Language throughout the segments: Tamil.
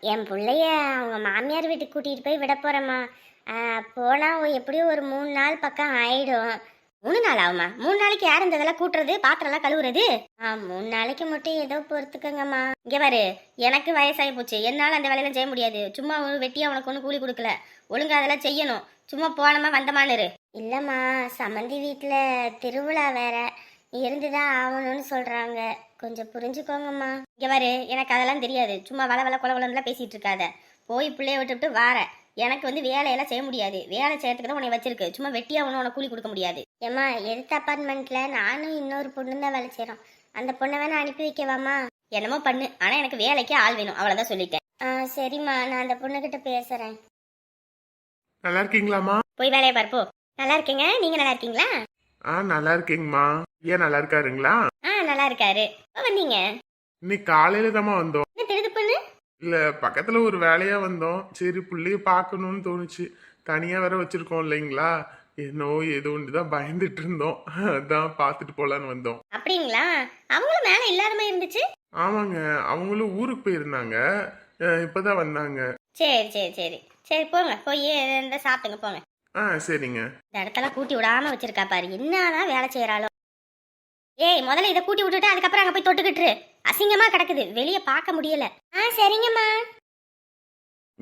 என் பிள்ளைய அவங்க மாமியார் வீட்டுக்கு கூட்டிகிட்டு போய் விட போகிறேம்மா போனால் எப்படியும் ஒரு மூணு நாள் பக்கம் ஆயிடும். மூணு நாள் ஆகுமா? மூணு நாளைக்கு யார் இந்த இதெல்லாம் கூட்டுறது? பாத்திரம்லாம் கழுவுறது? ஆ மூணு நாளைக்கு மட்டும் ஏதோ பொறுத்துக்கங்கம்மா. இங்கே பாரு எனக்கு வயசாகி போச்சு. என்னால் அந்த வேலையெல்லாம் செய்ய முடியாது. சும்மா ஒரு வெட்டியாக உனக்கு ஒன்றும் கூலி கொடுக்கல. ஒழுங்கா அதெல்லாம் செய்யணும். சும்மா போனமா வந்தமான்னு இல்லைம்மா சம்மந்தி வீட்டில் திருவிழா வேற. இருந்துதான் ஆகணும்னு சொல்கிறாங்க கொஞ்சம் புரிஞ்சுக்கோங்கம்மா. இங்கே பாரு எனக்கு அதெல்லாம் தெரியாது. சும்மா வள வள கொல கொலன்னுலாம் பேசிகிட்டு இருக்காத. போய் பிள்ளைய விட்டுவிட்டு வார. எனக்கு வந்து வேலையெல்லாம் செய்ய முடியாது. வேலை செய்யறதுக்கு தான் உன்னை வச்சிருக்கு. சும்மா வெட்டியா ஒன்றும் உனக்கு கூலி கொடுக்க முடியாது. ஏம்மா எடுத்த அப்பார்ட்மெண்ட்ல நானும் இன்னொரு பொண்ணு தான் வேலை செய்கிறோம் அந்த பொண்ணை வேணா அனுப்பி வைக்கவாம்மா. என்னமோ பண்ணு. ஆனால் எனக்கு வேலைக்கு ஆள் வேணும். அவ்வளோதான் சொல்லிட்டேன். ஆ சரிம்மா. நான் அந்த பொண்ணுகிட்ட பேசுகிறேன் நல்லா இருக்கீங்களாம்மா? போய் வேலையை பார்ப்போ நல்லா இருக்கீங்க. நீங்கள் நல்லா இருக்கீங்களா? ஆ நல்லா இருக்கேங்கம்மா. ஏன் நல்லா இருக்காருங்களா? ஆ நல்லா இருக்காரு. எப்போ வந்தீங்க? இன்னைக்கு காலையில தாம்மா வந்தோம். என்ன இல்ல பக்கத்துல ஒரு வேலையா வந்தோம். சரி புள்ளைய பார்க்கணும்னு தோணுச்சு. தனியா வேற வச்சிருக்கோம் இல்லைங்களா? என்னோ ஏதோ ஒன்று தான் பயந்துட்டு இருந்தோம். அதான் பார்த்துட்டு போலான்னு வந்தோம். அப்படிங்களா? அவங்களும் மேலே இல்லாத மாதிரி இருந்துச்சு? ஆமாங்க அவங்களும் ஊருக்கு போயிருந்தாங்க. அஹ் இப்பதான் வந்தாங்க. சரி சரி சரி. சரி போங்க. போய் இந்த சாப்பிட்டுங்க போங்க. ஆ சரிங்க. இந்த இடத்தெல்லாம் கூட்டி விடாம வச்சிருக்கா பாரு. என்னதான் வேலை செய்யறாளோ ஏய் முதல்ல இதை கூட்டி விட்டுட்டு அதுக்கப்புறம் அங்க போய் தொட்டுக்கிட்டு அசிங்கமா கிடக்குது. வெளியே பார்க்க முடியல. ஆ சரிங்கம்மா.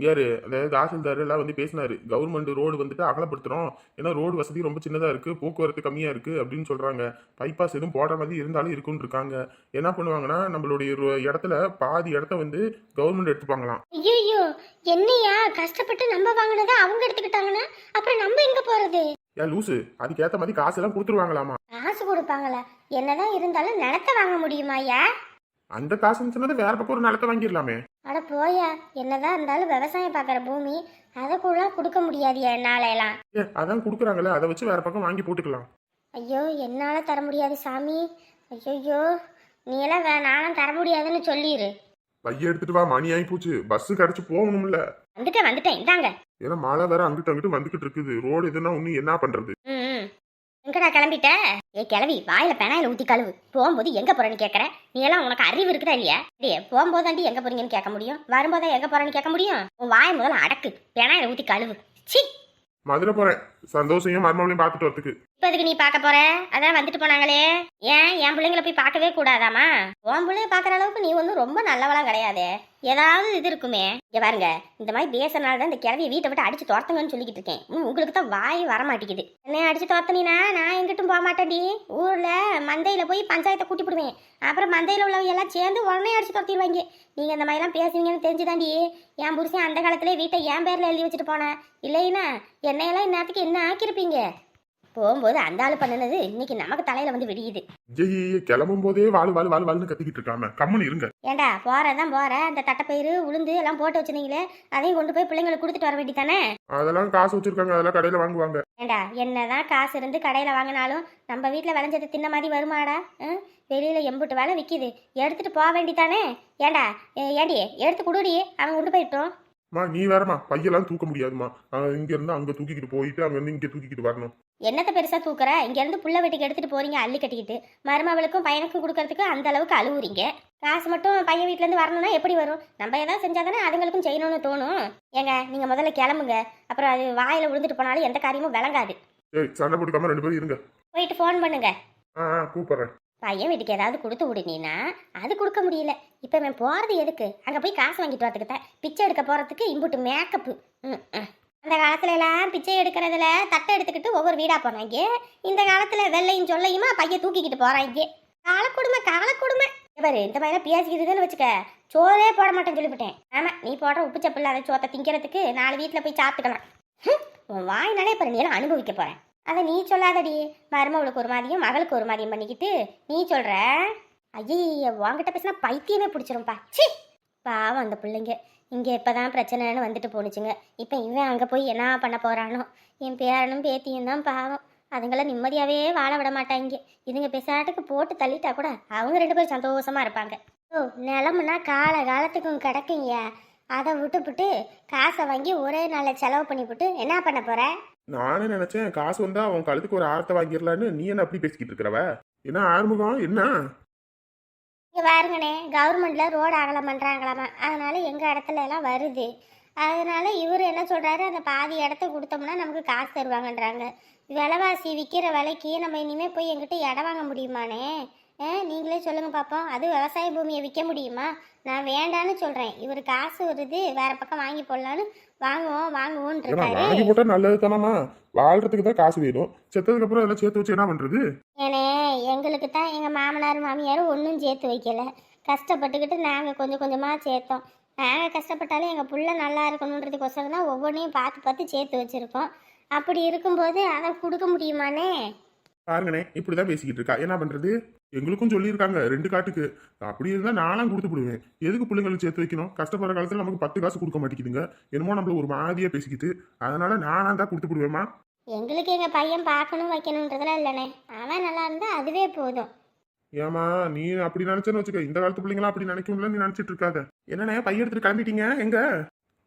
யாரு அதாவது தாசில்தார் எல்லாம் வந்து பேசினாரு. கவர்மெண்ட் ரோடு வந்துட்டு அகலப்படுத்துறோம். ஏன்னா ரோடு வசதி ரொம்ப சின்னதா இருக்கு போக்குவரத்து கம்மியா இருக்கு அப்படின்னு சொல்றாங்க. பைபாஸ் எதுவும் போடுற மாதிரி இருந்தாலும் இருக்குன்னு இருக்காங்க. என்ன பண்ணுவாங்கன்னா நம்மளுடைய இடத்துல பாதி இடத்த வந்து கவர்மெண்ட் எடுத்துப்பாங்களாம். ஐயோ என்னையா? கஷ்டப்பட்டு நம்ம வாங்கினதை அவங்க எடுத்துக்கிட்டாங்கன்னா அப்புறம் நம்ம எங்க போறது? ஏன் லூசு. அதுக்கேத்த மாதிரி காசு எல்லாம் கொடுத்துருவாங்களாமா? காசு கொடுப்பாங்களா. என்னதான் இருந்தாலும் நிலத்தை வாங்க முடியுமாயா அந்த காசு இருந்துச்சுன்னா வேற பக்கம் ஒரு நிலத்தை வாங்கிடலாமே. அட போயா என்னதான் இருந்தாலும் விவசாயம் பார்க்குற பூமி அதை கூட கொடுக்க முடியாதுயா என்னால எல்லாம் ஏ அதான் கொடுக்குறாங்கல்ல அதை வச்சு வேற பக்கம் வாங்கி போட்டுக்கலாம். ஐயோ என்னால் தர முடியாது சாமி. ஐயோ நீ எல்லாம் வே நானும் தர முடியாதுன்னு சொல்லிடு பைய எடுத்துட்டு வா மணி ஆகி போச்சு. பஸ் கிடைச்சு போகணும்ல. வந்துட்டேன் வந்துட்டேன் இந்தாங்க. ஏன்னா மழை வேற அங்கிட்டு அங்கிட்டு வந்துகிட்டு இருக்குது. ரோடு எதுனா ஒண்ணு என்ன பண்றது? ம். எங்கடா கிளம்பிட்ட? ஏ கிளவி வாயில பெனாயில ஊத்தி கழுவு. போகும்போது எங்க போறேன்னு கேக்குற? நீ எல்லாம் உனக்கு அறிவு இருக்குதா இல்லையா? டேய் போகும்போதாண்டி எங்க போறீங்கன்னு கேட்க முடியும். வரும்போதா எங்க போறேன்னு கேட்க முடியும்? உன் வாய் முதல்ல அடக்கு. பெனாயில ஊத்தி கழுவு. சி மதுரை போறேன். சந்தோஷையும் மர்மங்களையும் பார்த்துட்டு வரத்துக்கு. இப்போ எதுக்கு நீ பார்க்க போற? அதான் வந்துட்டு போனாங்களே. ஏன்? என் பிள்ளைங்கள போய் பார்க்கவே கூடாதாமா உன் பிள்ளைய பார்க்குற அளவுக்கு நீ ஒன்றும் ரொம்ப நல்லவளாம் கிடையாது. ஏதாவது இது இருக்குமே. இங்கே பாருங்க. இந்த மாதிரி பேசுறதுனால தான் இந்த கிழவியை வீட்டை விட்டு அடிச்சு துரத்துங்கன்னு சொல்லிக்கிட்டு இருக்கேன். உங்களுக்கு தான் வாய் வர மாட்டேங்குது என்ன அடிச்சு துரத்தினா நான் எங்கிட்டும் போக மாட்டேன்டி. ஊரில் மந்தையில் போய் பஞ்சாயத்தை கூட்டி போடுவேன் அப்புறம் மந்தையில் உள்ளவங்க எல்லாம் சேர்ந்து உடனே அடிச்சு துரத்திடுவாங்க. நீங்கள் இந்த மாதிரிலாம் பேசுவீங்கன்னு தெரிஞ்சுதாண்டி என் புருஷன் அந்த காலத்திலே வீட்டை என் பேரில் எழுதி வச்சுட்டு போனேன். இல்லைன்னா என்னையெல்லாம் இந்நேரத்துக்கு என்ன ஆக்கியிருப்பீங்க? போகும்போது அந்த ஆள் பண்ணுனது இன்னைக்கு நமக்கு தலையில வந்து விடியுது. ஜெய் கிளம்பும் போதே வாழ் வாழ் வாழ் வாழ்னு கத்திக்கிட்டு இருக்காம. கம்முன்னு இருங்க. ஏண்டா போறதான் போற அந்த தட்டைப்பயிறு உளுந்து எல்லாம் போட்டு வச்சிருந்தீங்களே அதையும் கொண்டு போய் பிள்ளைங்களுக்கு கொடுத்துட்டு வர வேண்டியதானே? அதெல்லாம் காசு வச்சிருக்காங்க. அதெல்லாம் கடையில வாங்குவாங்க. ஏண்டா என்னதான் காசு இருந்து கடையில வாங்கினாலும் நம்ம வீட்ல விளைஞ்சது தின்ன மாதிரி வருமாடா? வெளியில எம்புட்டு வேலை விக்குது. எடுத்துட்டு போக வேண்டியதானே? ஏண்டா ஏண்டி எடுத்து கொடுடி. அவன் கொண்டு போயிட்டோம் மா நீ வேறமா பையெல்லாம் தூக்க முடியாதுமா இங்க இருந்து அங்க தூக்கிக்கிட்டு போயிட்டு அங்க இருந்து இங்க தூக்கிக்கிட்டு வரணும். என்னத்தை பெருசா தூக்குற? இங்க இருந்து புள்ள வீட்டுக்கு எடுத்துட்டு போறீங்க அள்ளி கட்டிக்கிட்டு. மருமவளுக்கும் பையனுக்கும் கொடுக்கறதுக்கு அந்த அளவுக்கு அழுவுறீங்க. காசு மட்டும் பையன் வீட்ல இருந்து வரணும்னா எப்படி வரும்? நம்ம ஏதாவது செஞ்சாதானே அதுங்களுக்கும் செய்யணும்னு தோணும். ஏங்க நீங்க முதல்ல கிளம்புங்க. அப்புறம் அது வாயில விழுந்துட்டு போனாலும் எந்த காரியமும் விளங்காது. சண்டை போட்டுக்காம ரெண்டு பேரும் இருங்க. போயிட்டு ஃபோன் பண்ணுங்க. ஆ ஆ, கூப்பிடுறேன். பையன் வீட்டுக்கு ஏதாவது கொடுத்து விடுனீன்னா அது கொடுக்க முடியல. இப்போ இவன் போகிறது எதுக்கு? அங்கே போய் காசு வாங்கிட்டு வரதுக்கு தான் பிச்சை எடுக்க போகிறதுக்கு இம்புட்டு மேக்கப்பு ம் ம். அந்த காலத்துல எல்லாம் பிச்சை எடுக்கிறதுல தட்டை எடுத்துக்கிட்டு ஒவ்வொரு வீடாக போனாங்க. இந்த காலத்தில் வெள்ளையும் சொல்லையுமா பையன் தூக்கிக்கிட்டு போகிறாங்க காலக்கொடுமை காலக்கொடுமை. பாரு இந்த மாதிரிலாம் பேசிக்கிட்டுதுன்னு வச்சுக்க சோறே போட மாட்டேன்னு சொல்லிவிட்டேன். ஆமாம் நீ போடுற உப்பு சப்பு இல்லாத சோத்தை திங்கிறதுக்கு நாலு வீட்டில் போய் சாப்பிட்டுக்கலாம். ஹம், உன் வாய்னாலே பாரு நீ எல்லாம் அனுபவிக்க போகிறேன் அதை நீ சொல்லாதடி. மருமவளுக்கு ஒரு மாதிரியும் மகளுக்கு ஒரு மாதிரியும் பண்ணிக்கிட்டு நீ சொல்ற ஐய உன்கிட்ட பேசினா பைத்தியமே பிடிச்சிரும்பா. சி பாவம் அந்த பிள்ளைங்க. இங்கே இப்போ தான் பிரச்சனைன்னு வந்துட்டு போணுச்சுங்க. இப்போ இவன் அங்கே போய் என்ன பண்ண போகிறானோ என் பேரனும் பேத்தியும் தான் பாவம். அதுங்கள நிம்மதியாகவே வாழ விட மாட்டாங்க. இதுங்க பெசாட்டுக்கு போட்டு தள்ளிட்டா கூட அவங்க ரெண்டு பேரும் சந்தோஷமாக இருப்பாங்க. ஓ நிலமுன்னா கால காலத்துக்கும் கிடக்குங்க. அதை விட்டுப்புட்டு காசை வாங்கி ஒரே நாளில் செலவு பண்ணிவிட்டு என்ன பண்ண போகிற நானே நினச்சேன் காசு வந்தால் அவன் கழுத்துக்கு ஒரு ஆரத்தை வாங்கிடலான்னு நீ என்ன அப்படி பேசிக்கிட்டு இருக்கிறவ? என்ன ஆறுமுகம்? என்ன? இங்க பாருங்கண்ணே கவர்மெண்ட்ல ரோடு அகலம் பண்றாங்களாமா அதனால எங்க இடத்துல எல்லாம் வருது. அதனால இவர் என்ன சொல்றாரு அந்த பாதி இடத்த கொடுத்தோம்னா நமக்கு காசு தருவாங்கன்றாங்க. விலைவாசி விற்கிற விலைக்கு நம்ம இனிமே போய் எங்கிட்ட இடம் வாங்க முடியுமாண்ணே? ஆ நீங்களே சொல்லுங்க பாப்போம். அது விவசாய பூமியை விற்க முடியுமா? நான் வேண்டான்னு சொல்றேன். இவர் காசு வருது வேற பக்கம் வாங்கி போடலான்னு வாங்குவோம் வாங்குவோன்னு ஏன்னா இருக்காரு. வாங்கி போட்டா நல்லது தானம்மா வாழ்றதுக்கு தான் காசு வேணும். செத்ததுக்கு அப்புறம் அதெல்லாம் சேர்த்து வச்சு என்ன பண்றது? ஏனே எங்களுக்கு தான் எங்கள் மாமனார் மாமியார் ஒன்றும் சேர்த்து வைக்கலை. கஷ்டப்பட்டுக்கிட்டு நாங்கள் கொஞ்சம் கொஞ்சமாக சேர்த்தோம். நாங்கள் கஷ்டப்பட்டாலும் எங்கள் பிள்ளை நல்லா இருக்கணுன்றதுக்கோசரம் தான் ஒவ்வொன்றையும் பார்த்து பார்த்து சேர்த்து வச்சுருக்கோம். அப்படி இருக்கும்போது அதை கொடுக்க முடியுமானே? பாருங்கண்ணே இப்படிதான் பேசிக்கிட்டு இருக்கா. என்ன பண்றது? எங்களுக்கும் சொல்லியிருக்காங்க ரெண்டு காட்டுக்கு. அப்படி இருந்தா நானும் கொடுத்து விடுவேன். எதுக்கு பிள்ளைங்களுக்கு சேர்த்து வைக்கணும்? கஷ்டப்படுற காலத்துல நமக்கு பத்து காசு கொடுக்க மாட்டேங்குதுங்க. என்னமோ நம்மள ஒரு மாதிரியா பேசிக்கிட்டு. அதனால நானா தான் கொடுத்து விடுவேமா எங்களுக்கு எங்கள் பையன் பார்க்கணும் வைக்கணுன்றதெல்லாம் இல்லைண்ணே அவன் நல்லா இருந்தால் அதுவே போதும். ஏமா நீ அப்படி நினைச்சேன்னு வச்சுக்க. இந்த காலத்து பிள்ளைங்களா அப்படி நினைக்கும்ல நீ நினைச்சிட்டு இருக்காத. என்னண்ணே பையன் எடுத்துட்டு கிளம்பிட்டீங்க? எங்க?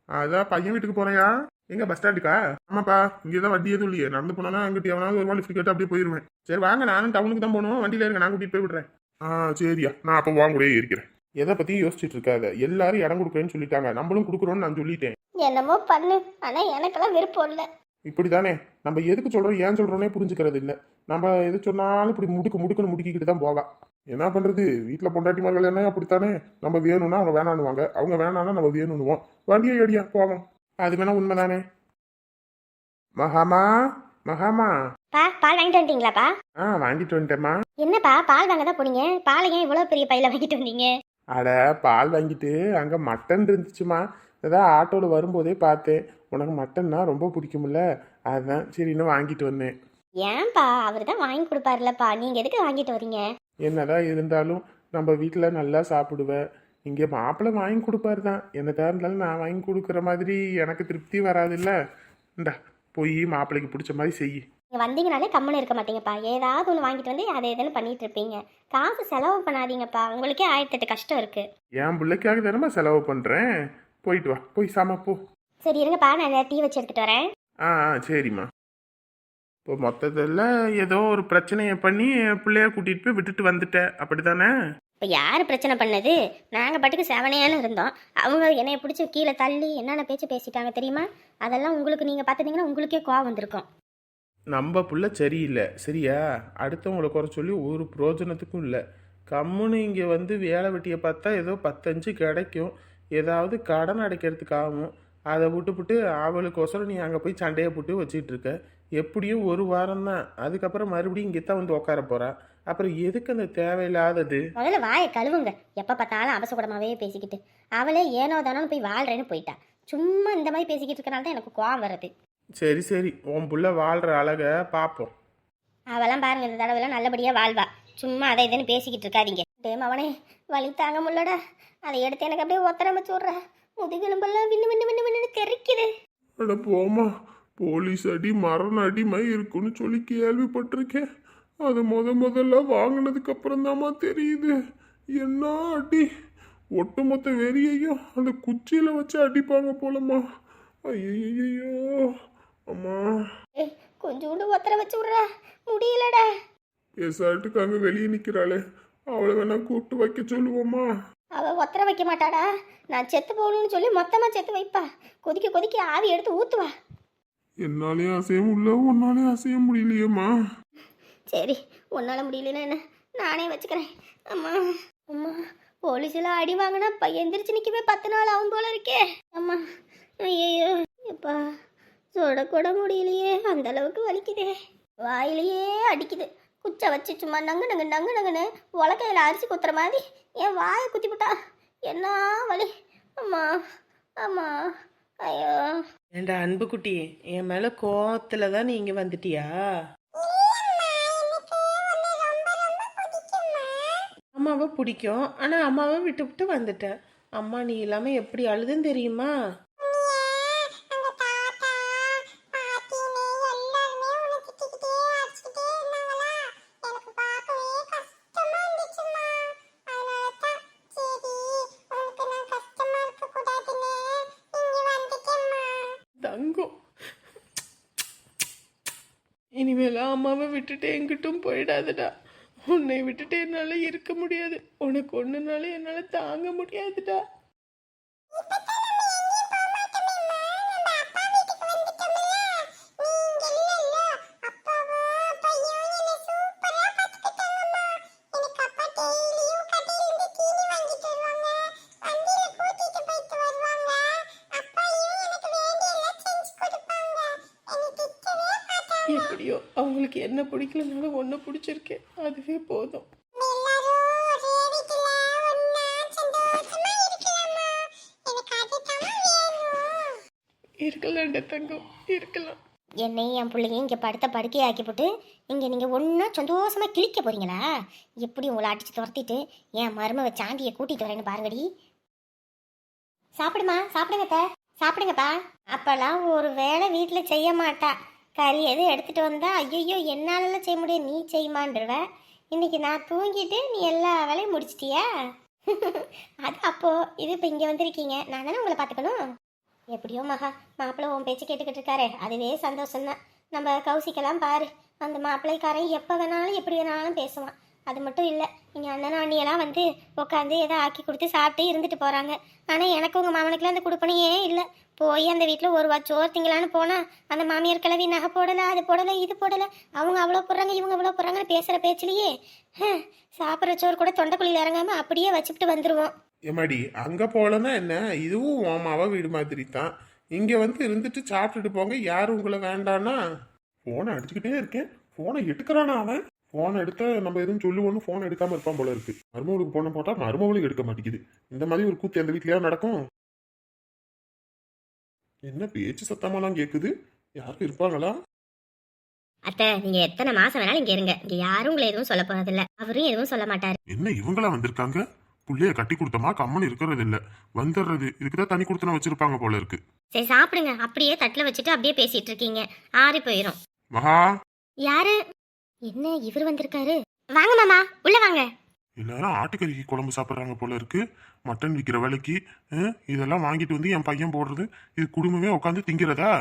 அதான் பையன் வீட்டுக்கு போறையா எங்க பஸ் ஸ்டாண்டுக்கா? ஆமாப்பா இங்கதான் வண்டி எதுவும் இல்லையே. நடந்து போனா அங்கிட்ட எவனாவது ஒரு லிஃப்ட் கேட்டு அப்படியே போயிருவேன். சரி வாங்க நானும் டவுனுக்கு தான் போகணும். வண்டியில இருங்க நான் கூட்டிட்டு போய் விடுறேன். ஆ சரியா. நான் அப்போ வாங்க கூட இருக்கிறேன். எதை பத்தியும் யோசிச்சுட்டு இருக்காத. எல்லாரும் இடம் கொடுக்குறேன்னு சொல்லிட்டாங்க. நம்மளும் கொடுக்குறோம்னு நான் சொல்லிட்டேன். என்னமோ பண்ணு. ஆனால் எனக்கெல்லாம் விருப்பம் இல்லை. இப்படிதானே? நம்ம எதுக்கு சொல்றோம் ஏன் சொல்றோன்னே புரிஞ்சுக்கிறது இல்ல. நம்ம எது சொன்னாலும் இப்படி முடுக்கு முடுக்குன்னு முடுக்கிக்கிட்டு தான் போகலாம் என்ன பண்றது? வீட்டுல பொண்டாட்டிமார்கள் என்ன அப்படித்தானே? நம்ம வேணும்னா அவங்க வேணான்னுவாங்க. அவங்க வேணாம்னா நம்ம வேணும்னுவோம் வண்டியை அடியா போவோம். அது வேணா உண்மைதானே? மகாமா? மகாமா? பா பால் வாங்கிட்டு வந்துட்டீங்களாப்பா? ஆ வாங்கிட்டு வந்துட்டேம்மா. என்னப்பா பால் வாங்க தான் போனீங்க? பால் ஏன் இவ்வளோ பெரிய பையில வாங்கிட்டு வந்தீங்க? அட பால் வாங்கிட்டு அங்கே மட்டன் இருந்துச்சுமா அதான் ஆட்டோவில் வரும்போதே பார்த்தேன். உனக்கு மட்டன்னா ரொம்ப பிடிக்கும்ல? அதுதான் சரி இன்னும் வாங்கிட்டு வந்தேன். ஏன்பா? அவர் தான் வாங்கி கொடுப்பாருலப்பா. நீங்கள் எதுக்கு வாங்கிட்டு வரீங்க? என்னதான் இருந்தாலும் நம்ம வீட்டில் நல்லா சாப்பிடுவேன் இங்கே மாப்பிள்ளை வாங்கி கொடுப்பாரு தான். என்னதான் இருந்தாலும் நான் வாங்கி கொடுக்குற மாதிரி எனக்கு திருப்தி வராதுல்ல. இந்தா போய் மாப்பிள்ளைக்கு பிடிச்ச மாதிரி செய். நீங்கள் வந்தீங்கனாலே கம்முன்னு இருக்க மாட்டீங்கப்பா. ஏதாவது ஒன்று வாங்கிட்டு வந்து அதை எதுன்னு பண்ணிட்டு இருப்பீங்க. காசு செலவு பண்ணாதீங்கப்பா. உங்களுக்கே ஆயிரத்தெட்டு கஷ்டம் இருக்கு. என் பிள்ளைக்காக தானேம்மா செலவு பண்ணுறேன் போயிட்டு வா. போய் சாம போ. சரி இருங்கப்பா நான் டீ வச்சு எடுத்துட்டு வரேன். ஆ ஆ சரிம்மா. இப்போ மொத்தத்தில் ஏதோ ஒரு பிரச்சனையை பண்ணி பிள்ளைய கூட்டிகிட்டு போய் விட்டுட்டு வந்துட்டேன் அப்படி தானே இப்போ யார் பிரச்சனை பண்ணது? நாங்கள் பாட்டுக்கு செவனையானு இருந்தோம். அவங்க என்னைய பிடிச்சி கீழே தள்ளி என்னென்ன பேச்சு பேசிட்டாங்க தெரியுமா? அதெல்லாம் உங்களுக்கு நீங்கள் பார்த்துட்டீங்கன்னா உங்களுக்கே கோவம் வந்திருக்கும். நம்ம புள்ள சரியில்லை. சரியா? அடுத்தவங்களை குறை சொல்லி ஒரு பிரயோஜனத்துக்கும் இல்லை. கம்முன்னு இங்கே வந்து வேலை வெட்டியை பார்த்தா ஏதோ பத்தஞ்சு கிடைக்கும். ஏதாவது கடன் அடைக்கிறதுக்கு ஆகும் அதை விட்டுப்புட்டு அவளுக்கோசரம் நீ அங்கே போய் சண்டையை போட்டு வச்சுட்டு இருக்க எப்படியும் ஒரு வாரம் தான் அதுக்கப்புறம் மறுபடியும் இங்கே தான் வந்து உட்கார போறா. அப்புறம் எதுக்கு அந்த தேவையில்லாதது? முதல்ல வாயை கழுவுங்க. எப்போ பார்த்தாலும் அவசகுடமாவே பேசிக்கிட்டு. அவளே ஏனோ தானோ போய் வாழ்றேன்னு போயிட்டா. சும்மா இந்த மாதிரி பேசிக்கிட்டு இருக்கனால தான் எனக்கு கோவம் வருது. சரி சரி. உன் புள்ள வாழ்கிற அழகை பார்ப்போம் அவெல்லாம் பாருங்க இந்த தடவைலாம் நல்லபடியாக வாழ்வா. சும்மா அதை இதுன்னு பேசிக்கிட்டு இருக்காதீங்க. டே மவனே வலி தாங்க முடியலடா. அதை எடுத்து எனக்கு அப்படியே ஒத்தரம் வச்சு விட்ற. முதுகெலும்பெல்லாம் விண்ணு விண்ணு விண்ணு விண்ணு தெரிக்குது. அட போமா போலீஸ் அடி மரண அடிமை இருக்குன்னு சொல்லி கேள்விப்பட்டிருக்கேன். அது முத முதல்ல வாங்கினதுக்கு அப்புறம் தாம்மா தெரியுது. என்ன அடி? ஒட்டுமொத்த வெறியையும் அந்த குச்சியில வச்சு அடிப்பாங்க போலம்மா. ஐயோ அம்மா. ஏ கொஞ்சோண்டு ஒத்தரம் வச்சு விட்ற. முடியலடா. பேசாட்டுக்கு அங்க வெளியே நிக்கிறாளே. அவளை வேணா கூப்பிட்டு வைக்க சொல்லுவோமா அவள் ஒத்தரம் வைக்க மாட்டாடா. நான் செத்து போகணும்னு சொல்லி மொத்தமாக செத்து வைப்பா. கொதிக்க கொதிக்க ஆவி எடுத்து ஊற்றுவா என்னாலையும் அசைய முடியல உன்னாலையும் அசைய முடியலையேம்மா. சரி உன்னால் முடியலன்னா என்ன? நானே வச்சுக்கிறேன். அம்மா அம்மா போலீஸில் அடி வாங்கினா இப்போ எந்திரிச்சு நிற்கவே பத்து நாள் ஆகும் போல இருக்கே. அம்மா ஐயோ எப்பா சுடக்கூட முடியலையே. அந்த அளவுக்கு வலிக்குதே. வாயிலேயே அடிக்குது. குச்சை வச்சு சும்மா நங்கு நங்கு நங்கு நங்குன்னு உலக்கையில் அரிசி குத்துற மாதிரி என் வாயை குத்தி விட்டா என்ன வலி? அம்மா அம்மா ஐயோ. ஏண்டா அன்பு குட்டி என் மேல கோவத்துல தான் நீங்க வந்துட்டியா? அம்மாவை பிடிக்கும் ஆனா அம்மாவை விட்டு விட்டு வந்துட்டேன் அம்மா நீ இல்லாம எப்படி அழுதுன்னு தெரியுமா? இனிமேல அம்மாவை விட்டுட்டு எங்கிட்டும் போயிடாதடா. உன்னை விட்டுட்டு என்னால் இருக்க முடியாது. உனக்கு ஒன்றுனால என்னால் தாங்க முடியாதுடா. அவங்களுக்கு என்ன பிடிக்கலனாலும் ஒன்று பிடிச்சிருக்கேன். அதுவே போதும். இருக்கலாம்டா தங்கம் இருக்கலாம். என்னையும் என் பிள்ளைங்க இங்கே படுத்த படுக்கை ஆக்கிப்புட்டு இங்கே நீங்கள் ஒன்றா சந்தோஷமாக கிழிக்க போறீங்களா? எப்படி உங்களை அடித்து துரத்திட்டு என் மருமவை சாந்தியை கூட்டிகிட்டு வரேன்னு பாருங்கடி. சாப்பிடுமா சாப்பிடுங்க சாப்பிடுங்கப்பா. அப்போல்லாம் ஒரு வேளை வீட்டில் செய்ய மாட்டா. கறி எதுவும் எடுத்துகிட்டு வந்தால் ஐயோ என்னாலலாம் செய்ய முடியும் நீ செய்யுமான்றவ இன்னைக்கு நான் தூங்கிட்டு நீ எல்லா வேலையும் முடிச்சிட்டியா? அது அப்போது இது இப்போ இங்கே வந்திருக்கீங்க. நான் தானே உங்களை பார்த்துக்கணும்? எப்படியோ மகா மாப்பிள்ளை உன் பேச்சு கேட்டுக்கிட்டு இருக்காரு. அதுவே சந்தோஷம்தான். நம்ம கௌசிக்கெல்லாம் பாரு. அந்த மாப்பிள்ளைக்காரன் எப்போ வேணாலும் எப்படி வேணாலும் பேசுவான். அது மட்டும் இல்லை. எங்கள் அண்ணன் அண்ணியெல்லாம் வந்து உட்காந்து ஏதோ ஆக்கி கொடுத்து சாப்பிட்டு இருந்துட்டு போகிறாங்க ஆனால் எனக்கு உங்கள் மாமனுக்குலாம் அந்த கொடுப்பனையே இல்லை. போய் அந்த வீட்டில் ஒரு சோறு திங்களான்னு போனால் அந்த மாமியார் கிளவி நகை போடலை அது போடலை இது போடலை. அவங்க அவ்வளோ போடுறாங்க இவங்க அவ்வளோ போடுறாங்கன்னு பேசுகிற பேச்சிலேயே சாப்பிட்ற சோறு கூட தொண்டைக்குழியில் இறங்காமல் அப்படியே வச்சுக்கிட்டு வந்துடுவோம் எம்மாடி அங்கே போகலன்னா என்ன? இதுவும் ஓமாவா வீடு மாதிரி தான் இங்கே வந்து இருந்துட்டு சாப்பிட்டுட்டு போங்க யாரும் உங்களை வேண்டானா ஃபோனை அடிச்சுக்கிட்டே இருக்கேன். ஃபோனை எடுக்கிறானா அவன்? போனை எடுத்தா நம்ம எதுவும் சொல்லுவோன்னு போன் எடுக்காம இருப்பான் போல இருக்கு. மருமகளுக்கு போனை போட்டா மருமகளும் எடுக்க மாட்டேங்குது. இந்த மாதிரி ஒரு கூத்து எந்த வீட்லயா நடக்கும்? என்ன பேச்சு சத்தமாலாம் கேக்குது? யாரும் இருப்பாங்களா? அத்தை நீங்கள் எத்தனை மாதம் வேணாலும் இங்கே இருங்க. இங்கே யாரும் உங்களை எதுவும் சொல்ல போகிறதில்ல அவரும் எதுவும் சொல்ல மாட்டார். என்ன இவங்களா வந்திருக்காங்க? புள்ளைய கட்டி கொடுத்தமா? கம்மன் இருக்கிறது இல்ல. வந்துடுறது. இதுக்குதான் தனி கொடுத்தன வச்சிருப்பாங்க போல இருக்கு. சரி சாப்பிடுங்க. அப்படியே தட்டில் வச்சுட்டு அப்படியே பேசிட்டு இருக்கீங்க. ஆறி போயிடும் மகா! யாரு? என்ன இவர் வந்திருக்காரு? வாங்க மாமா உள்ள வாங்க. எல்லாரும் ஆட்டுக்கறிக்கு குழம்பு சாப்பிட்றாங்க போல இருக்கு. மட்டன் விற்கிற விலைக்கு அஹ், இதெல்லாம் வாங்கிட்டு வந்து என் பையன் போடுறது. இது குடும்பமே உட்காந்து திங்கிறதா?